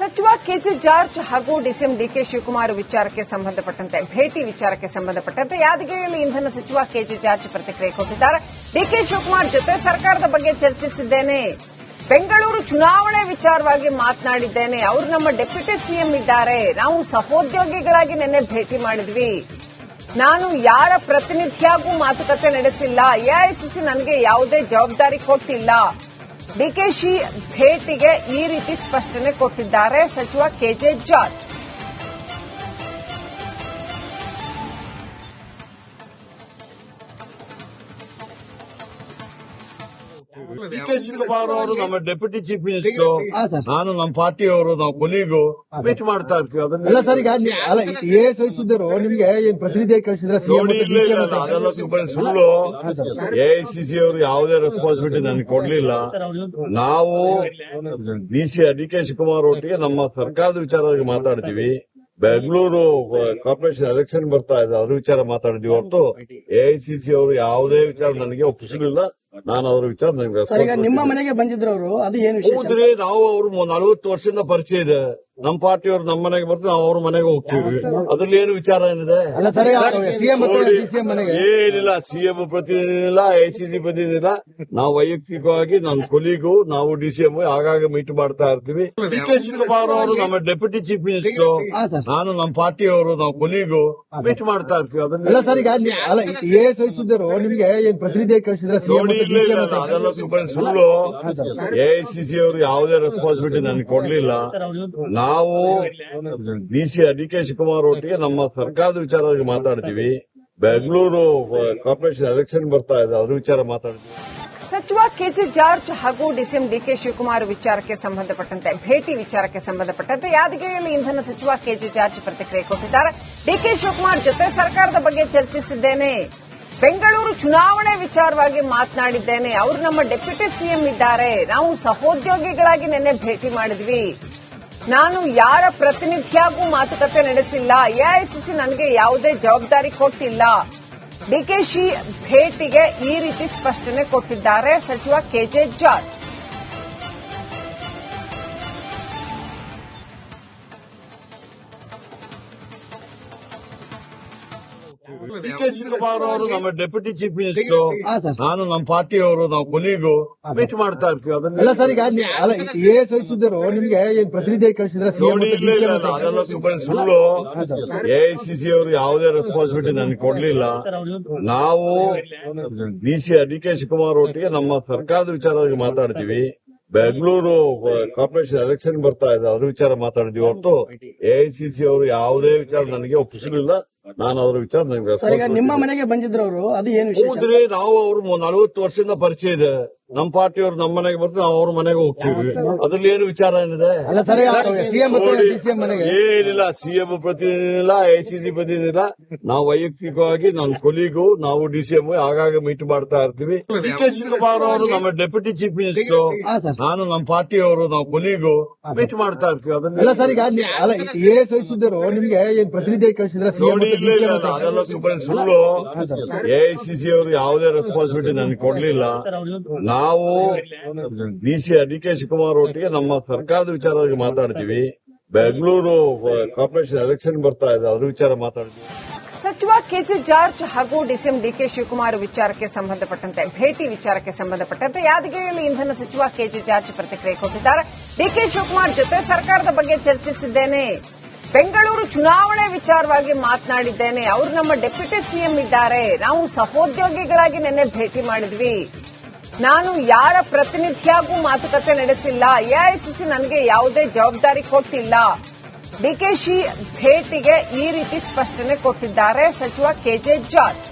ಸಚಿವ KJ George ಹಾಗೂ DCM DK Shivakumar ವಿಚಾರಕ್ಕೆ ಸಂಬಂಧಪಟ್ಟಂತೆ, ಭೇಟಿ ವಿಚಾರಕ್ಕೆ ಸಂಬಂಧಪಟ್ಟಂತೆ ಯಾದಗಿರಿಯಲ್ಲಿ ಇಂಧನ ಸಚಿವ ಕೆಜೆ ಜಾರ್ಜ್ ಪ್ರತಿಕ್ರಿಯೆ ಕೊಟ್ಟಿದ್ದಾರೆ. ಡಿಕೆ ಶಿವಕುಮಾರ್ ಜೊತೆ ಸರ್ಕಾರದ ಬಗ್ಗೆ ಚರ್ಚಿಸಿದ್ದೇನೆ. ಬೆಂಗಳೂರು ಚುನಾವಣೆ ವಿಚಾರವಾಗಿ ಮಾತನಾಡಿದ್ದೇನೆ. ಅವರು ನಮ್ಮ ಡೆಪ್ಯೂಟಿ ಸಿಎಂ ಇದ್ದಾರೆ. ನಾವು ಸಹೋದ್ಯೋಗಿಗಳಾಗಿ ನಿನ್ನೆ ಭೇಟಿ ಮಾಡಿದ್ವಿ. ನಾನು ಯಾರ ಪ್ರತಿನಿಧಿಯಾಗೂ ಮಾತುಕತೆ ನಡೆಸಿಲ್ಲ. ಎಐಸಿಸಿ ನನಗೆ ಯಾವುದೇ ಜವಾಬ್ದಾರಿ ಕೊಟ್ಟಿಲ್ಲ. ಡಿಕೆಶಿ ಭೇಟಿಗೆ ಈ ರೀತಿ ಸ್ಪಷ್ಟನೆ ಕೊಟ್ಟಿದ್ದಾರೆ ಸಚಿವ KJ George. D K Shivakumar ಅವರು ನಮ್ಮ ಡೆಪ್ಯೂಟಿ ಚೀಫ್ ಮಿನಿಸ್ಟರ್. ನಾನು ನಮ್ಮ ಪಾರ್ಟಿಯವರು ನಾವು ಕೊಲಿಗು ಮೀಟ್ ಮಾಡ್ತಾ ಇರ್ತೀವಿ. ಅದನ್ನೆಲ್ಲ ಸರ್ ಈಗ ಅಲ್ಲ ಎ ಎಸ್ ಐಸಿದ್ರು ನಿಮ್ಗೆ ಏನ್ ಪ್ರತಿನಿಧಿ ಕಳಿಸಿದ್ರೆ ಸುಳ್ಳು. ಎಐಸಿಸಿ ಅವರು ಯಾವುದೇ ರೆಸ್ಪಾನ್ಸಿಬಿಲಿಟಿ ನನಗೆ ಕೊಡ್ಲಿಲ್ಲ. ನಾವು D C D K Shivakumar ಒಟ್ಟಿಗೆ ನಮ್ಮ ಸರ್ಕಾರದ ವಿಚಾರವಾಗಿ ಮಾತಾಡ್ತೀವಿ. ಬೆಂಗಳೂರು ಕಾರ್ಪೊರೇಷನ್ ಎಲೆಕ್ಷನ್ ಬರ್ತಾ ಇದೆ ಅದ್ರ ವಿಚಾರ ಮಾತಾಡಿದ್ವಿ ಹೊರತು ಎಐಸಿಸಿ ಅವರು ಯಾವುದೇ ವಿಚಾರ ನನಗೆ ಒಪ್ಪಿಸಲಿಲ್ಲ. ನಾನು ಅವ್ರ ವಿಚಾರ ಸರ್ ಈಗ ನಿಮ್ಮ ಮನೆಗೆ ಬಂದಿದ್ರು ಅವರು ಅದು ಏನು ವಿಶೇಷ? ಹೌದ್ರಿ ನಾವು ಅವ್ರು ನಲವತ್ತು ವರ್ಷದಿಂದ ಪರಿಚಯ ಇದೆ. ನಮ್ಮ ಪಾರ್ಟಿಯವ್ರು ನಮ್ಮ ಮನೆಗೆ ಬರ್ತಾರೆ ನಾವು ಅವ್ರ ಮನೆಗೆ ಹೋಗ್ತೀವಿ. ಅದ್ರಲ್ಲಿ ಏನು ವಿಚಾರ ಏನಿದೆ? ಏನಿಲ್ಲ ಸಿಎಂ ಪ್ರತಿನಿಧಿ ಇಲ್ಲ ಎಸಿಸಿ ಪ್ರತಿನಿಧಿ ಇಲ್ಲ. ನಾವು ವೈಯಕ್ತಿಕವಾಗಿ ನನ್ನ ಕೊಲಿಗೂ ನಾವು ಡಿಸಿಎಂ ಆಗಾಗ ಮೀಟ್ ಮಾಡ್ತಾ ಇರ್ತೀವಿ. ಡಿ ಕೆ ಶಿವಕುಮಾರ್ ಅವರು ನಮ್ಮ ಡೆಪ್ಯೂಟಿ ಚೀಫ್ ಮಿನಿಸ್ಟರ್ ನಾನು ನಮ್ಮ ಪಾರ್ಟಿಯವರು ನಾವು ಕೊಲಿಗೂ ಮೀಟ್ ಮಾಡ್ತಾ ಇರ್ತೀವಿ. ಅದನ್ನ ಸರ್ ಈಗ ಎ ನಿಮ್ಗೆ ಏನ್ ಕಳಿಸಿದ್ರೆ ಅದೆಲ್ಲ ಸುಮ್ಮನೆ ಸುಳ್ಳು. ಎಐಸಿಸಿ ಅವರು ಯಾವುದೇ ರೆಸ್ಪಾನ್ಸಿಬಿಲಿಟಿ ನನಗೆ ಕೊಡ್ಲಿಲ್ಲ. ನಾವು D C D K Shivakumar ಒಟ್ಟಿಗೆ ನಮ್ಮ ಸರ್ಕಾರದ ವಿಚಾರವಾಗಿ ಮಾತಾಡ್ತೀವಿ. ಬೆಂಗಳೂರು ಕಾರ್ಪೊರೇಷನ್ ಎಲೆಕ್ಷನ್ ಬರ್ತಾ ಇದೆ ಅದ್ರ ವಿಚಾರ ಮಾತಾಡ್ತೀವಿ. ಸಚಿವ ಕೆಜೆ ಜಾರ್ಜ್ ಹಾಗೂ ಡಿಸಿಎಂ ಡಿಕೆ ಶಿವಕುಮಾರ್ ವಿಚಾರಕ್ಕೆ ಸಂಬಂಧಪಟ್ಟಂತೆ ಭೇಟಿ ವಿಚಾರಕ್ಕೆ ಸಂಬಂಧಪಟ್ಟಂತೆ ಯಾದಗಿರಿಯಲ್ಲಿ ಇಂಧನ ಸಚಿವ ಕೆಜೆ ಜಾರ್ಜ್ ಪ್ರತಿಕ್ರಿಯೆ ಕೊಟ್ಟಿದ್ದಾರೆ. ಡಿಕೆ ಶಿವಕುಮಾರ್ ಜೊತೆ ಸರ್ಕಾರದ ಬಗ್ಗೆ ಚರ್ಚಿಸಿದ್ದೇನೆ. ಬೆಂಗಳೂರು ಚುನಾವಣೆ ವಿಚಾರವಾಗಿ ಮಾತನಾಡಿದ್ದೇನೆ. ಅವರು ನಮ್ಮ ಡೆಪ್ಯೂಟಿ ಸಿಎಂ ಇದ್ದಾರೆ. ನಾವು ಸಹೋದ್ಯೋಗಿಗಳಾಗಿ ನಿನ್ನೆ ಭೇಟಿ ಮಾಡಿದ್ವಿ. ನಾನು ಯಾರ ಪ್ರತಿನಿಧಿಯಾಗೂ ಮಾತುಕತೆ ನಡೆಸಿಲ್ಲ. ಎಐಸಿಸಿ ನನಗೆ ಯಾವುದೇ ಜವಾಬ್ದಾರಿ ಕೊಟ್ಟಿಲ್ಲ. ಡಿಕೆಶಿ ಭೇಟಿಗೆ ಈ ರೀತಿ ಸ್ಪಷ್ಟನೆ ಕೊಟ್ಟಿದ್ದಾರೆ ಸಚಿವ KJ George D K Shivakumar ಅವರು ನಮ್ಮ ಡೆಪ್ಯೂಟಿ ಚೀಫ್ ಮಿನಿಸ್ಟರ್ ನಾನು ನಮ್ಮ ಪಾರ್ಟಿಯವರು ನಾವು ಕೊಲಿಗೂ ಮೀಟ್ ಮಾಡ್ತಾ ಇರ್ತೀವಿ. ಅದನ್ನ ಅಲ್ಲ ಸರ್ ಈಗ ಅಲ್ಲ ಎ ಸಹಿಸಿದ್ರು ನಿಮ್ಗೆ ಏನ್ ಪ್ರತಿನಿಧಿ ಕಳಿಸಿದ್ರೆ ಅದೆಲ್ಲ ಸುಮ್ಮನೆ ಸುಳ್ಳು. ಎಐಸಿಸಿ ಅವರು ಯಾವುದೇ ರೆಸ್ಪಾನ್ಸಿಬಿಲಿಟಿ ನನಗೆ ಕೊಡ್ಲಿಲ್ಲ. ನಾವು D C D K Shivakumar ಒಟ್ಟಿಗೆ ನಮ್ಮ ಸರ್ಕಾರದ ವಿಚಾರವಾಗಿ ಮಾತಾಡ್ತೀವಿ. ಬೆಂಗಳೂರು ಕಾರ್ಪೊರೇಷನ್ ಎಲೆಕ್ಷನ್ ಬರ್ತಾ ಇದೆ ಅದ್ರ ವಿಚಾರ ಮಾತಾಡಿದ್ವಿ ಹೊರತು ಎಐಸಿಸಿ ಅವರು ಯಾವುದೇ ವಿಚಾರ ನನಗೆ ಒಪ್ಪಿಸಲಿಲ್ಲ. ನಾನು ಅದ್ರ ವಿಚಾರ ನನಗೆ ಸರ್ ಈಗ ನಿಮ್ಮ ಮನೆಗೆ ಬಂದಿದ್ರು ಅವರು ಅದು ಏನು ವಿಶೇಷ? ಹೌದ್ರಿ ನಾವು ಅವ್ರು ನಲವತ್ತು ವರ್ಷದಿಂದ ಪರಿಚಯ ಇದೆ. ನಮ್ಮ ಪಾರ್ಟಿಯವ್ರು ನಮ್ಮ ಮನೆಗೆ ಬರ್ತಾರೆ ನಾವು ಅವ್ರ ಮನೆಗೆ ಹೋಗ್ತೀವಿ. ಅದ್ರಲ್ಲಿ ಏನು ವಿಚಾರ ಏನಿದೆ? ಅಲ್ಲ ಸರ್ ಸಿಎಂ ನೋಡಿ, ಡಿಸಿಎಂ ಮನೆಗೆ? ಏನಿಲ್ಲ ಸಿಎಂ ಪ್ರತಿನಿಧಿ ಇಲ್ಲ ಎಸಿಸಿ ಪ್ರತಿನಿಧಿ ಇಲ್ಲ ನಾವು ವೈಯಕ್ತಿಕವಾಗಿ ನನ್ನ ಕೊಲಿಗೂ ನಾವು ಡಿಸಿಎಂ ಆಗಾಗ ಮೀಟ್ ಮಾಡ್ತಾ ಇರ್ತೀವಿ. ಡಿ ಕೆ ಶಿವಕುಮಾರ್ ಅವರು ನಮ್ಮ ಡೆಪ್ಯೂಟಿ ಚೀಫ್ ಮಿನಿಸ್ಟರ್ ಹಾ, ಸರ್. ನಾನು ನಮ್ಮ ಪಾರ್ಟಿಯವರು ನಾವು ಕೊಲಿಗೂ ಮೀಟ್ ಮಾಡ್ತಾ ಇರ್ತೀವಿ. ಅದನ್ನ ಅಲ್ಲ ಸರ್ ಈಗ ನಿ- ಅಲ್ಲ ಎ ಎಸ್ ನಿಮ್ಗೆ ಏನ್ ಪ್ರತಿನಿಧಿ ಕಳಿಸಿದ್ರೆ? ಸಿಎಂ ನೋಡಿ ಅದೆಲ್ಲ ಸುಳ್ಳು. ಎಐಸಿಸಿ ಅವರು ಯಾವುದೇ ರೆಸ್ಪಾನ್ಸಿಬಿಲಿಟಿ ನನಗೆ ಕೊಡ್ಲಿಲ್ಲ. ನಾವು D C D K Shivakumar ಒಟ್ಟಿಗೆ ನಮ್ಮ ಸರ್ಕಾರದ ವಿಚಾರವಾಗಿ ಮಾತಾಡ್ತೀವಿ. ಬೆಂಗಳೂರು ಕಾರ್ಪೊರೇಷನ್ ಎಲೆಕ್ಷನ್ ಬರ್ತಾ ಇದೆ, ಅದ್ರ ವಿಚಾರ ಮಾತಾಡ್ತೀವಿ. ಸಚಿವ ಕೆಜೆ ಜಾರ್ಜ್ ಹಾಗೂ ಡಿಸಿಎಂ ಡಿಕೆ ಶಿವಕುಮಾರ್ ವಿಚಾರಕ್ಕೆ ಸಂಬಂಧಪಟ್ಟಂತೆ, ಭೇಟಿ ವಿಚಾರಕ್ಕೆ ಸಂಬಂಧಪಟ್ಟಂತೆ ಯಾದಗಿರಿಯಲ್ಲಿ ಇಂಧನ ಸಚಿವ ಕೆಜೆ ಜಾರ್ಜ್ ಪ್ರತಿಕ್ರಿಯೆ ಕೊಟ್ಟಿದ್ದಾರೆ. ಡಿಕೆ ಶಿವಕುಮಾರ್ ಜೊತೆ ಸರ್ಕಾರದ ಬಗ್ಗೆ ಚರ್ಚಿಸಿದ್ದೇನೆ. ಬೆಂಗಳೂರು ಚುನಾವಣೆ ವಿಚಾರವಾಗಿ ಮಾತನಾಡಿದ್ದೇನೆ. ಅವರು ನಮ್ಮ ಡೆಪ್ಯೂಟಿ ಸಿಎಂ ಇದ್ದಾರೆ. ನಾವು ಸಹೋದ್ಯೋಗಿಗಳಾಗಿ ನಿನ್ನೆ ಭೇಟಿ ಮಾಡಿದ್ವಿ. ನಾನು ಯಾರ ಪ್ರತಿನಿಧಿಯಾಗೂ ಮಾತುಕತೆ ನಡೆಸಿಲ್ಲ. ಎಐಸಿಸಿ ನನಗೆ ಯಾವುದೇ ಜವಾಬ್ದಾರಿ ಕೊಟ್ಟಿಲ್ಲ. ಡಿಕೆಶಿ ಭೇಟಿಗೆ ಈ ರೀತಿ ಸ್ಪಷ್ಟನೆ ಕೊಟ್ಟಿದ್ದಾರೆ. ಸಚಿವ KJ George.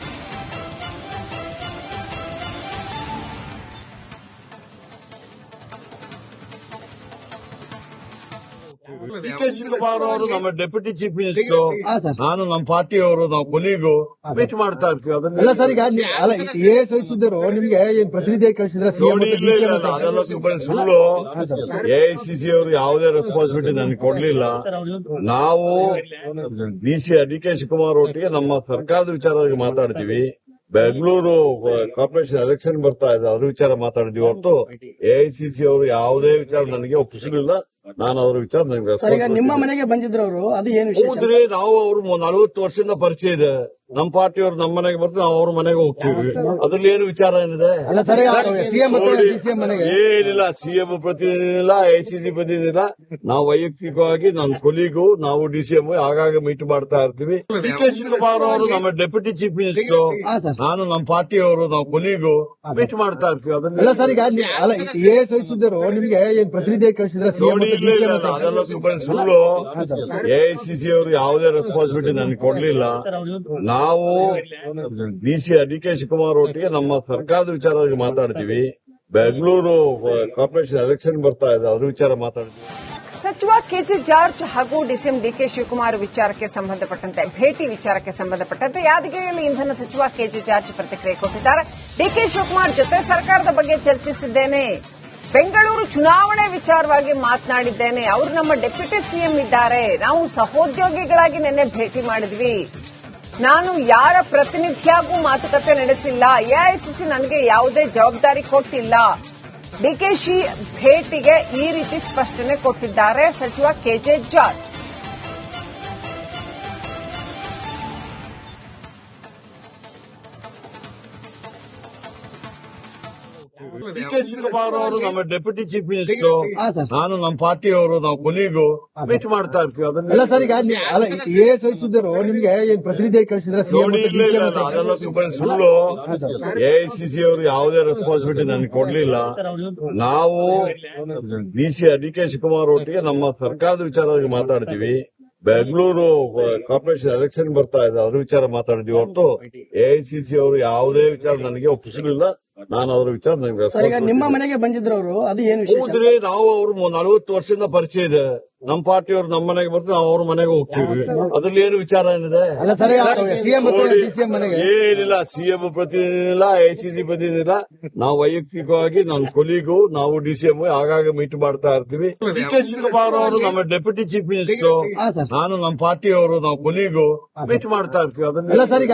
D K Shivakumar ಅವರು ನಮ್ಮ ಡೆಪ್ಯೂಟಿ ಚೀಫ್ ಮಿನಿಸ್ಟರ್ ಹಾ, ಸರ್. ನಾನು ನಮ್ಮ ಪಾರ್ಟಿಯವರು ನಾವು ಕೊಲೀಗು ಮೀಟ್ ಮಾಡ್ತಾ ಇರ್ತೀವಿ. ಅಲ್ಲ ಸರ್ ಈಗ ನಿ- ಅಲ್ಲ ಎ ಎಸ್ ಐಸಿದ್ರು ನಿಮ್ಗೆ ಏನ್ ಪ್ರತಿನಿಧಿಯಾಗಿ ಕಳಿಸಿದ್ರೆ ನೋಡಿ ಇಲ್ಲ ಅದೆಲ್ಲ ಸುಳ್ಳು. ಎಐಸಿಸಿ ಅವರು ಯಾವುದೇ ರೆಸ್ಪಾನ್ಸಿಬಿಲಿಟಿ ನನಗೆ ಕೊಡ್ಲಿಲ್ಲ. ನಾವು D C D K Shivakumar ಒಟ್ಟಿಗೆ ನಮ್ಮ ಸರ್ಕಾರದ ವಿಚಾರವಾಗಿ ಮಾತಾಡ್ತೀವಿ. ಬೆಂಗಳೂರು ಕಾರ್ಪೊರೇಷನ್ ಎಲೆಕ್ಷನ್ ಬರ್ತಾ ಇದೆ ಅದ್ರ ವಿಚಾರ ಮಾತಾಡಿದ್ವಿ ಹೊರತು ಎಐಸಿಸಿ ಅವರು ಯಾವುದೇ ವಿಚಾರ ನನಗೆ ಒಪ್ಪಿಸಲಿಲ್ಲ. ನಾನು ಅವ್ರ ವಿಚಾರ ನಂಗೆ ಸರ್ ಈಗ ನಿಮ್ಮ ಮನೆಗೆ ಬಂದಿದ್ರು ಅವರು ಅದು ಏನು ವಿಶೇಷ? ಹೌದ್ರಿ ನಾವು ಅವ್ರು ನಲವತ್ತು ವರ್ಷದಿಂದ ಪರಿಚಯ ಇದೆ. ನಮ್ಮ ಪಾರ್ಟಿಯವ್ರು ನಮ್ಮ ಮನೆಗೆ ಬರ್ತಾರೆ ನಾವು ಅವ್ರ ಮನೆಗೆ ಹೋಗ್ತೀವಿ. ಅದ್ರಲ್ಲಿ ಏನು ವಿಚಾರ ಏನಿದೆ? ಅಲ್ಲ ಸರ್ ಸಿಎಂ ಮತ್ತೆ ಡಿಸಿಎಂ ಮನೆಗೆ? ಏನಿಲ್ಲ ಸಿಎಂ ಪ್ರತಿನಿಧಿ ಇಲ್ಲ ಐಸಿಸಿ ಪ್ರತಿನಿಧಿ ಇಲ್ಲ ನಾವು ವೈಯಕ್ತಿಕವಾಗಿ ನನ್ನ ಕೊಲಿಗೂ ನಾವು ಡಿಸಿಎಂ ಆಗಾಗ ಮೀಟ್ ಮಾಡ್ತಾ ಇರ್ತೀವಿ. ಡಿ ಕೆ ಶಿವಕುಮಾರ್ ಅವರು ನಮ್ಮ ಡೆಪ್ಯೂಟಿ ಚೀಫ್ ಮಿನಿಸ್ಟರ್ ನಾನು ನಮ್ಮ ಪಾರ್ಟಿಯವರು ನಾವು ಕೊಲಿಗೂ ಮೀಟ್ ಮಾಡ್ತಾ ಇರ್ತೀವಿ. ಅದನ್ನ ಸರ್ ಈಗ ಎ ಎಸ್ ನಿಮ್ಗೆ ಏನ್ ಪ್ರತಿನಿಧಿ ಕಳಿಸಿದ್ರೆ ಸಿಎಂ ನೋಡಿ ಮತ್ತೆ ಇಲ್ಲ ಡಿಸಿಎಂ ಇಲ್ಲ, ಅದೆಲ್ಲ ಸುಳ್ಳು ಎಐಸಿಸಿ ಅವರು ಯಾವುದೇ ರೆಸ್ಪಾನ್ಸಿಬಿಲಿಟಿ ನನಗೆ ಕೊಡ್ಲಿಲ್ಲ. ನಾವು D C D K Shivakumar ಒಟ್ಟಿಗೆ ನಮ್ಮ ಸರ್ಕಾರದ ವಿಚಾರವಾಗಿ ಮಾತಾಡ್ತೀವಿ. ಬೆಂಗಳೂರು ಕಾರ್ಪೊರೇಷನ್ ಎಲೆಕ್ಷನ್ ಬರ್ತಾ ಇದೆ ಅದ್ರ ವಿಚಾರ ಮಾತಾಡ್ತೀವಿ. ಸಚಿವ ಕೆಜೆ ಜಾರ್ಜ್ ಹಾಗೂ ಡಿಸಿಎಂ ಡಿಕೆ ಶಿವಕುಮಾರ್ ವಿಚಾರಕ್ಕೆ ಸಂಬಂಧಪಟ್ಟಂತೆ ಭೇಟಿ ವಿಚಾರಕ್ಕೆ ಸಂಬಂಧಪಟ್ಟಂತೆ ಯಾದಗಿರಿಯಲ್ಲಿ ಇಂಧನ ಸಚಿವ ಕೆಜೆ ಜಾರ್ಜ್ ಪ್ರತಿಕ್ರಿಯೆ ಕೊಟ್ಟಿದ್ದಾರೆ. ಡಿಕೆ ಶಿವಕುಮಾರ್ ಜೊತೆ ಸರ್ಕಾರದ ಬಗ್ಗೆ ಚರ್ಚಿಸಿದ್ದೇನೆ. ಬೆಂಗಳೂರು ಚುನಾವಣೆ ವಿಚಾರವಾಗಿ ಮಾತನಾಡಿದ್ದೇನೆ. ಅವರು ನಮ್ಮ ಡೆಪ್ಯೂಟಿ ಸಿಎಂ ಇದ್ದಾರೆ. ನಾವು ಸಹೋದ್ಯೋಗಿಗಳಾಗಿ ನಿನ್ನೆ ಭೇಟಿ ಮಾಡಿದ್ವಿ. ನಾನು ಯಾರ ಪ್ರತಿನಿಧಿಯಾಗೂ ಮಾತುಕತೆ ನಡೆಸಿಲ್ಲ. ಎಐಸಿಸಿ ನನಗೆ ಯಾವುದೇ ಜವಾಬ್ದಾರಿ ಕೊಟ್ಟಿಲ್ಲ. ಡಿಕೆಶಿ ಭೇಟಿಗೆ ಈ ರೀತಿ ಸ್ಪಷ್ಟನೆ ಕೊಟ್ಟಿದ್ದಾರೆ. ಸಚಿವ ಕೆಜೆ ಜಾರ್ಜ್ ಡಿ ಕೆ ಅವರು ನಮ್ಮ ಡೆಪ್ಯೂಟಿ ಚೀಫ್ ಮಿನಿಸ್ಟರ್ ನಾನು ನಮ್ಮ ಪಾರ್ಟಿಯವರು ನಾವು ಕೊಲಿಗೂ ಮೀಟ್ ಮಾಡ್ತಾ ಇರ್ತೀವಿ. ಅದನ್ನ ಅಲ್ಲ ಸರ್ ಈಗ ಅಲ್ಲ ಎ ಸಹಿಸಿದ್ರು ನಿಮ್ಗೆ ಏನ್ ಪ್ರತಿನಿಧಿ ಕಳಿಸಿದ್ರೆ ಸಿಎಂ ನೋಡಿ ಮತ್ತೆ ಇಲ್ಲ ಡಿಸಿಎಂ ಇಲ್ಲ, ಅದೆಲ್ಲ ಸುಳ್ಳು. ಎಐಸಿಸಿ ಅವರು ಯಾವುದೇ ರೆಸ್ಪಾನ್ಸಿಬಿಲಿಟಿ ನನಗೆ ಕೊಡ್ಲಿಲ್ಲ. ನಾವು D C D K Shivakumar ಒಟ್ಟಿಗೆ ನಮ್ಮ ಸರ್ಕಾರದ ವಿಚಾರವಾಗಿ ಮಾತಾಡ್ತೀವಿ. ಬೆಂಗಳೂರು ಕಾರ್ಪೊರೇಷನ್ ಎಲೆಕ್ಷನ್ ಬರ್ತಾ ಇದೆ ಅದ್ರ ವಿಚಾರ ಮಾತಾಡಿದ್ವಿ. ಹೊರತು ಎಐಸಿಸಿ ಅವರು ಯಾವುದೇ ವಿಚಾರ ನನಗೆ ಒಪ್ಪಿಸಲಿಲ್ಲ. ನಾನು ಅದ್ರ ವಿಚಾರ ನಂಗೆ ಸರ್ ಈಗ ನಿಮ್ಮ ಮನೆಗೆ ಬಂದಿದ್ರು ಅವರು ಅದು ಏನು ಹೌದ್ರಿ ನಾವು ಅವ್ರ ನಲವತ್ತು ವರ್ಷದಿಂದ ಪರಿಚಯ ಇದೆ. ನಮ್ಮ ಪಾರ್ಟಿಯವ್ರು ನಮ್ಮ ಮನೆಗೆ ಬರ್ತಾರೆ ನಾವು ಅವ್ರ ಮನೆಗೆ ಹೋಗ್ತೀವಿ. ಅದ್ರಲ್ಲಿ ಏನು ವಿಚಾರ ಏನಿದೆ? ಅಲ್ಲ ಸರ್ ಸಿಎಂ ಮತ್ತೆ ನೋಡಿ, ಡಿಸಿಎಂ ಮನೆಗೆ. ಏನಿಲ್ಲ ಸಿಎಂ ಪ್ರತಿನಿಧಿ ಇಲ್ಲ ಐಸಿಸಿ ಪ್ರತಿನಿಧಿ ಇಲ್ಲ ನಾವು ವೈಯಕ್ತಿಕವಾಗಿ ನನ್ನ ಕೊಲಿಗೂ ನಾವು ಡಿಸಿಎಂ ಆಗಾಗ ಮೀಟ್ ಮಾಡ್ತಾ ಇರ್ತೀವಿ. ಡಿ ಕೆ ಶಿವಕುಮಾರ್ ಅವರು ನಮ್ಮ ಡೆಪ್ಯೂಟಿ ಚೀಫ್ ಮಿನಿಸ್ಟರ್ ನಾನು ನಮ್ಮ ಪಾರ್ಟಿಯವರು ನಾವು ಕೊಲಿಗೂ ಮೀಟ್ ಮಾಡ್ತಾ ಇರ್ತೀವಿ. ಅಲ್ಲ ಅದನ್ನ ಸರ್ ಈಗ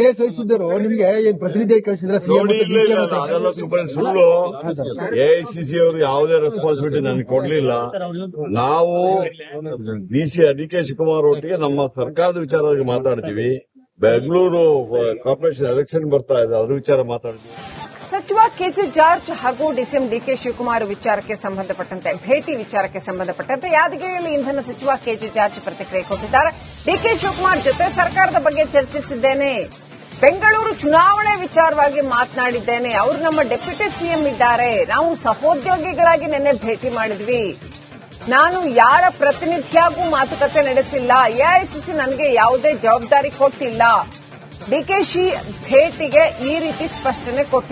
ಎ ಎಸ್ ನಿಮ್ಗೆ ಏನ್ ಪ್ರತಿನಿಧಿ ಕಳಿಸಿದ್ರೆ ಸಿಎಂ ನೋಡಿ ಸುಮ್ಮನೆ ಸುಳ್ಳು. ಎಐಸಿಸಿ ಅವರು ಯಾವುದೇ ರೆಸ್ಪಾನ್ಸಿಬಿಲಿಟಿ ನನಗೆ ಕೊಡ್ಲಿಲ್ಲ. ನಾವು D C D K Shivakumar ಒಟ್ಟಿಗೆ ನಮ್ಮ ಸರ್ಕಾರದ ವಿಚಾರವಾಗಿ ಮಾತಾಡ್ತೀವಿ. ಬೆಂಗಳೂರು ಕಾರ್ಪೊರೇಷನ್ ಎಲೆಕ್ಷನ್ ಬರ್ತಾ ಇದೆ ಅದ್ರ ವಿಚಾರ ಮಾತಾಡ್ತೀವಿ. ಸಚಿವ ಕೆಜೆ ಜಾರ್ಜ್ ಹಾಗೂ ಡಿಸಿಎಂ ಡಿಕೆ ಶಿವಕುಮಾರ್ ವಿಚಾರಕ್ಕೆ ಸಂಬಂಧಪಟ್ಟಂತೆ ಭೇಟಿ ವಿಚಾರಕ್ಕೆ ಸಂಬಂಧಪಟ್ಟಂತೆ ಯಾದಗಿರಿಯಲ್ಲಿ ಇಂಧನ ಸಚಿವ ಕೆಜೆ ಜಾರ್ಜ್ ಪ್ರತಿಕ್ರಿಯೆ ಕೊಟ್ಟಿದ್ದಾರೆ. ಡಿಕೆ ಶಿವಕುಮಾರ್ ಜೊತೆ ಸರ್ಕಾರದ ಬಗ್ಗೆ ಚರ್ಚಿಸಿದ್ದೇನೆ. ಬೆಂಗಳೂರು ಚುನಾವಣೆ ವಿಚಾರವಾಗಿ ಮಾತನಾಡಿದ್ದೇನೆ. ಅವರು ನಮ್ಮ ಡೆಪ್ಯೂಟಿ ಸಿಎಂ ಇದ್ದಾರೆ. ನಾವು ಸಹೋದ್ಯೋಗಿಗಳಾಗಿ ನಿನ್ನೆ ಭೇಟಿ ಮಾಡಿದ್ವಿ. ನಾನು ಯಾರ ಪ್ರತಿನಿಧಿಯಾಗೂ ಮಾತುಕತೆ ನಡೆಸಿಲ್ಲ. ಎಐಸಿಸಿ ನನಗೆ ಯಾವುದೇ ಜವಾಬ್ದಾರಿ ಕೊಟ್ಟಿಲ್ಲ. ಡಿಕೆಶಿ ಭೇಟಿಗೆ ಈ ರೀತಿ ಸ್ಪಷ್ಟನೆ ಕೊಟ್ಟಿದ್ದಾರೆ.